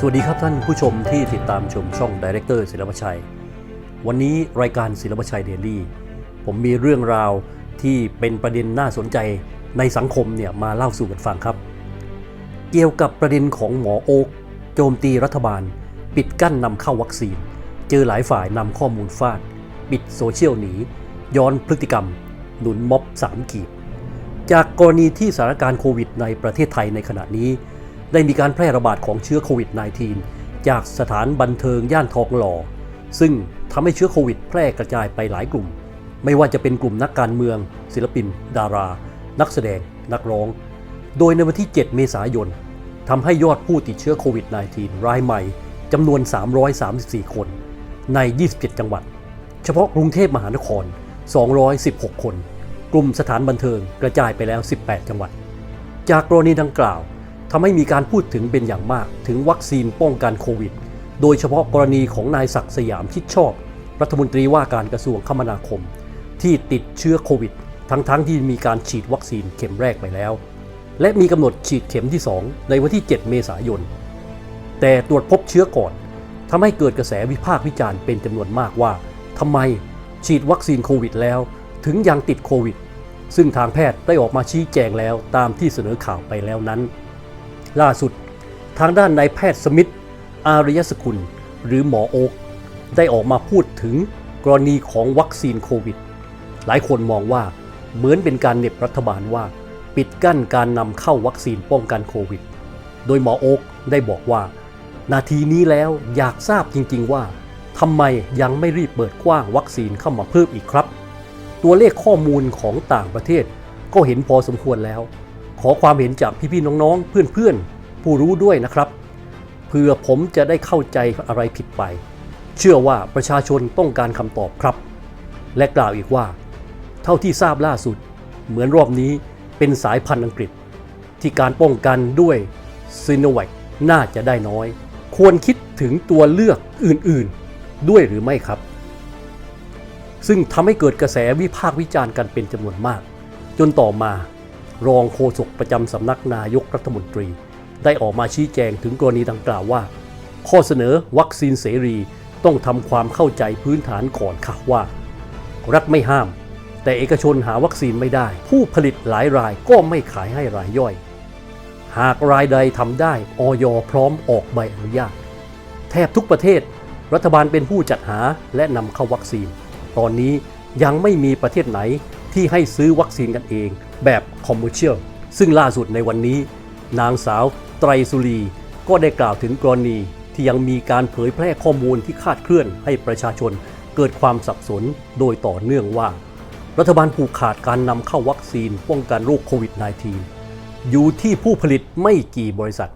สวัสดีครับท่านผู้ชมที่ติดตามชมช่องดีเรคเตอร์ศิลปชัย วันนี้รายการศิลปชัยเดลี่ ผมมีเรื่องราวที่เป็นประเด็นน่าสนใจในสังคมเนี่ยมาเล่าสู่กันฟังครับ เกี่ยวกับประเด็นของหมอโอ๊กโจมตีรัฐบาล ปิดกั้นนำเข้าวัคซีน เจอหลายฝ่ายนำข้อมูลฟาด ปิดโซเชียลหนี ย้อนพฤติกรรม หนุนม็อบสามกีบ จากกรณีที่สถานการณ์โควิดในประเทศไทยในขณะนี้ ได้มีการแพร่ระบาดของเชื้อโควิด -19 จากสถานบันเทิงย่านทองหล่อ ซึ่งทำให้เชื้อโควิด แพร่กระจายไปหลายกลุ่ม ไม่ว่าจะเป็นกลุ่มนักการเมือง ศิลปิน ดารา นักแสดง นักร้อง โดยในวันที่ 7 เมษายนทำให้ยอดผู้ติดเชื้อโควิด -19 รายใหม่จำนวน 334 คนใน 27 จังหวัด เฉพาะกรุงเทพมหานคร 216 คน กลุ่มสถานบันเทิงกระจายไปแล้ว 18 จังหวัด จากกรณีดังกล่าว ทำให้มีการพูดถึงเป็นอย่างมาก ถึงวัคซีนป้องกันโควิด โดยเฉพาะกรณีของนายศักดิ์สยามชิดชอบ รัฐมนตรีว่าการกระทรวงคมนาคม ที่ติดเชื้อโควิด ทั้งๆทที่มีการฉีดวัคซีนเข็มแรกไปแล้ว และมีกำหนดฉีดเข็มที่ 2 ในวันที่ 7 เมษายน แต่ตรวจพบเชื้อก่อนทำให้เกิดกระแสวิพากษ์วิจารณ์เป็นจำนวนมากว่าทำไมฉีดวัคซีนโควิดแล้ว ถึงยังติดโควิด ซึ่งทางแพทย์ได้ออกมาชี้แจงแล้วตามที่เสนอข่าวไปแล้วนั้น ล่าสุด ทางด้านนายแพทย์สมิธอารยสกุล หรือหมอโอ๊กได้ออกมาพูดถึงกรณีของวัคซีนโควิด หลายคนมองว่าเหมือนเป็นการเหน็บรัฐบาลว่า ปิดกั้นการนำเข้าวัคซีนป้องกันโควิด โดยหมอโอ๊กได้บอกว่า นาทีนี้แล้วอยากทราบจริง ๆว่าทำไมยังไม่รีบเปิดกว้างวัคซีนเข้ามาเพิ่มอีกครับ ตัวเลขข้อมูลของต่างประเทศก็เห็นพอสมควรแล้ว ขอความเห็นจากพี่ๆน้องๆ เพื่อนๆ ผู้รู้ด้วยนะครับเพื่อผมจะได้เข้าใจอะไรผิดไป เชื่อว่าประชาชนต้องการคำตอบครับ และกล่าวอีกว่า เท่าที่ทราบล่าสุด เหมือนรอบนี้เป็นสายพันธุ์อังกฤษ ที่การป้องกันด้วยซีโนแวคน่าจะได้น้อย ควรคิดถึงตัวเลือกอื่นๆ ด้วยหรือไม่ครับ ซึ่งทำให้เกิดกระแสวิพากษ์วิจารณ์กันเป็นจำนวนมาก จนต่อมา รองโฆษกประจำสำนักนายกรัฐมนตรี ได้ออกมาชี้แจงถึงกรณีดังกล่าวว่า ข้อเสนอวัคซีนเสรีต้องทำความเข้าใจพื้นฐานก่อนค่ะว่า รัฐไม่ห้าม แต่เอกชนหาวัคซีนไม่ได้ ผู้ผลิตหลายรายก็ไม่ขายให้รายย่อย หากรายใดทำได้ออยพร้อมออกใบอนุญาต แทบทุกประเทศ รัฐบาลเป็นผู้จัดหาและนำเข้าวัคซีน ตอนนี้ยังไม่มีประเทศไหน ที่ให้ซื้อวัคซีนกันเองแบบคอมเมอร์เชียลซึ่งล่าสุดในวันนี้ นางสาวไตรสุรี ก็ได้กล่าวถึงกรณีที่ยังมีการเผยแพร่ข้อมูลที่คาดเคลื่อนให้ประชาชนเกิดความสับสนโดยต่อเนื่องว่า รัฐบาลผูกขาดการนำเข้าวัคซีนป้องกันโรคโควิด -19 อยู่ที่ผู้ผลิตไม่กี่บริษัท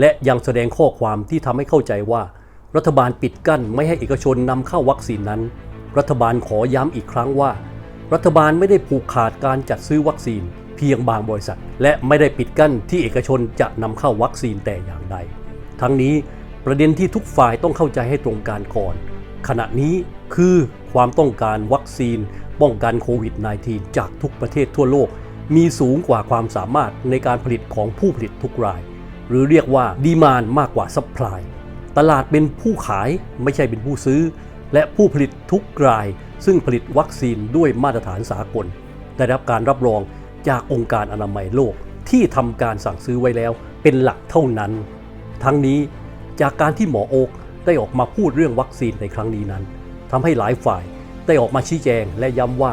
และยังแสดงข้อความที่ทำให้เข้าใจว่า รัฐบาลปิดกั้นไม่ให้เอกชนนำเข้าวัคซีนนั้น รัฐบาลขอย้ำอีกครั้งว่า รัฐบาลไม่ได้ผูกขาดการจัดซื้อวัคซีนเพียงบางบริษัท และไม่ได้ปิดกั้นที่เอกชนจะนำเข้าวัคซีนแต่อย่างใด ทั้งนี้ประเด็นที่ทุกฝ่ายต้องเข้าใจให้ตรงกันก่อน ขณะนี้คือความต้องการวัคซีนป้องกันโควิด -19 จากทุกประเทศทั่วโลก มีสูงกว่าความสามารถในการผลิตของผู้ผลิตทุกราย หรือเรียกว่าดีมานมากกว่าซัพพลายตลาดเป็นผู้ขายไม่ใช่เป็นผู้ซื้อ และผู้ผลิตทุกราย ซึ่งผลิตวัคซีนด้วยมาตรฐานสากล ได้รับการรับรองจากองค์การอนามัยโลกที่ทำการสั่งซื้อไว้แล้วเป็นหลักเท่านั้น ทั้งนี้จากการที่หมอโอกได้ออกมาพูดเรื่องวัคซีนในครั้งนี้นั้นทำให้หลายฝ่ายได้ออกมาชี้แจงและย้ำว่า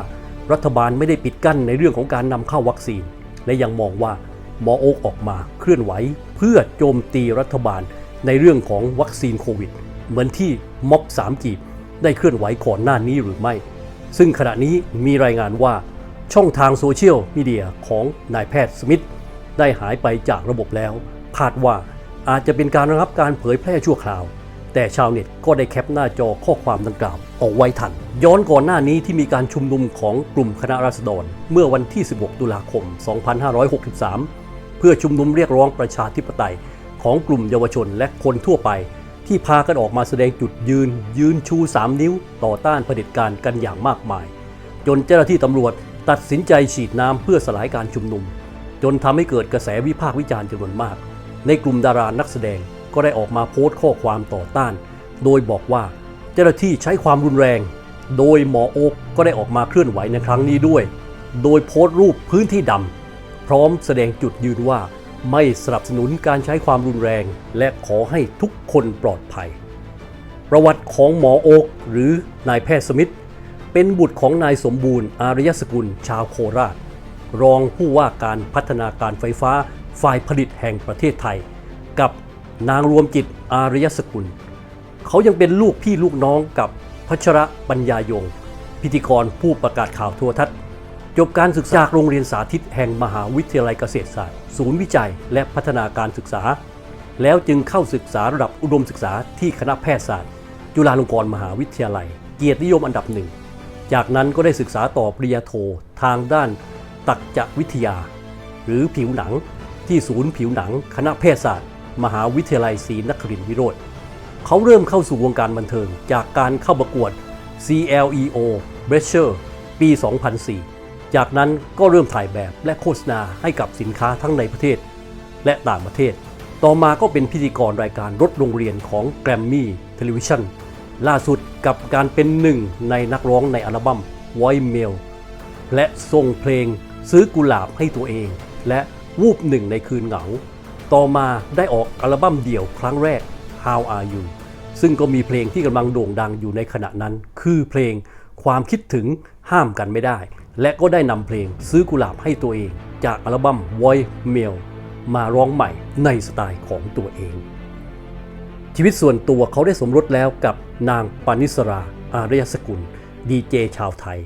รัฐบาลไม่ได้ปิดกั้นในเรื่องของการนำเข้าวัคซีน และยังมองว่าหมอโอกออกมาเคลื่อนไหว เพื่อโจมตีรัฐบาลในเรื่องของวัคซีนโควิด เหมือนที่ม็อบสามกีบ ได้เคลื่อนไหวก่อนหน้านี้หรือไม่ ซึ่งขณะนี้มีรายงานว่าช่องทางโซเชียลมีเดียของนายแพทย์สมิธได้หายไปจากระบบแล้ว คาดว่าอาจจะเป็นการระงับการเผยแพร่ชั่วคราว แต่ชาวเน็ตก็ได้แคปหน้าจอข้อความดังกล่าวเอาไว้ทัน ย้อนก่อนหน้านี้ที่มีการชุมนุมของกลุ่มคณะราษฎร เมื่อวันที่ 16 ตุลาคม 2563 เพื่อชุมนุมเรียกร้องประชาธิปไตยของกลุ่มเยาวชนและคนทั่วไป ที่พากันออกมาแสดงจุดยืน ยืนชู 3 นิ้ว ต่อต้านเผด็จการกันอย่างมากมาย จนเจ้าหน้าที่ตำรวจตัดสินใจฉีดน้ำเพื่อสลายการชุมนุม จนทำให้เกิดกระแสวิพากษ์วิจารณ์จำนวนมาก ในกลุ่มดารานักแสดงก็ได้ออกมาโพสต์ข้อความต่อต้าน โดยบอกว่าเจ้าหน้าที่ใช้ความรุนแรง โดยหมอโอ๊กก็ได้ออกมาเคลื่อนไหวในครั้งนี้ด้วย โดยโพสต์รูปพื้นที่ดำพร้อมแสดงจุดยืนว่า ไม่สนับสนุนการใช้ความรุนแรง และขอให้ทุกคนปลอดภัย ประวัติของหมอโอ๊กหรือนายแพทย์สมิธเป็นบุตรของนายสมบูรณ์ อารยสกุล ชาวโคราช รองผู้ว่าการพัฒนาการไฟฟ้าฝ่ายผลิตแห่งประเทศไทย กับนางรวมจิตอารยสกุล เขายังเป็นลูกพี่ลูกน้องกับพัชระปัญญายง พิธีกรผู้ประกาศข่าวโทรทัศน์ จบการศึกษาจากโรงเรียนสาธิตแห่งมหาวิทยาลัยเกษตรศาสตร์ ศูนย์วิจัยและพัฒนาการศึกษา แล้วจึงเข้าศึกษาระดับอุดมศึกษาที่คณะแพทยศาสตร์ จุฬาลงกรณ์มหาวิทยาลัย เกียรตินิยมอันดับหนึ่ง จากนั้นก็ได้ศึกษาต่อปริญญาโททางด้านตักจวิทยา หรือผิวหนังที่ศูนย์ผิวหนัง คณะแพทยศาสตร์ มหาวิทยาลัยศรีนครินทรวิโรธเขาเริ่มเข้าสู่วงการบันเทิงจากการเข้าประกวด CLEO b r e s h e r ปี 2004 จากนั้นก็เริ่มถ่ายแบบและโฆษณาให้กับสินค้าทั้งในประเทศ และต่างประเทศ ต่อมาก็เป็นพิธีกรรายการรถโรงเรียนของ Grammy Television ล่าสุดกับการเป็นหนึ่งในนักร้องในอัลบั้ม Voice Mail และส่งเพลงซื้อกุหลาบให้ตัวเอง และวูบหนึ่งในคืนเหงา ต่อมาได้ออกอัลบั้มเดี่ยวครั้งแรก How Are You ซึ่งก็มีเพลงที่กำลังโด่งดังอยู่ในขณะนั้น คือเพลงความคิดถึงห้ามกันไม่ได้ และก็ได้นำเพลงซื้อกุหลาบให้ตัวเอง จากอัลบั้ม Voice Mail มาร้องใหม่ในสไตล์ของตัวเอง ชีวิตส่วนตัวเขาได้สมรสแล้วกับนางปานิสรา อารยสกุล ดีเจชาวไทย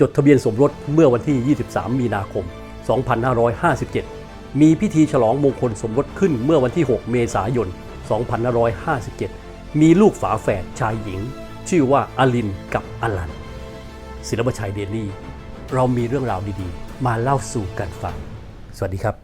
จดทะเบียนสมรสเมื่อวันที่ 23 มีนาคม 2557 มีพิธีฉลองมงคลสมรสขึ้นเมื่อวันที่ 6 เมษายน 2557 มีลูกฝาแฝดชายหญิง ชื่อว่าอลินกับอลัน ศิลปชัยเดลี่ เรามีเรื่องราวดีๆ มาเล่าสู่กันฟัง สวัสดีครับ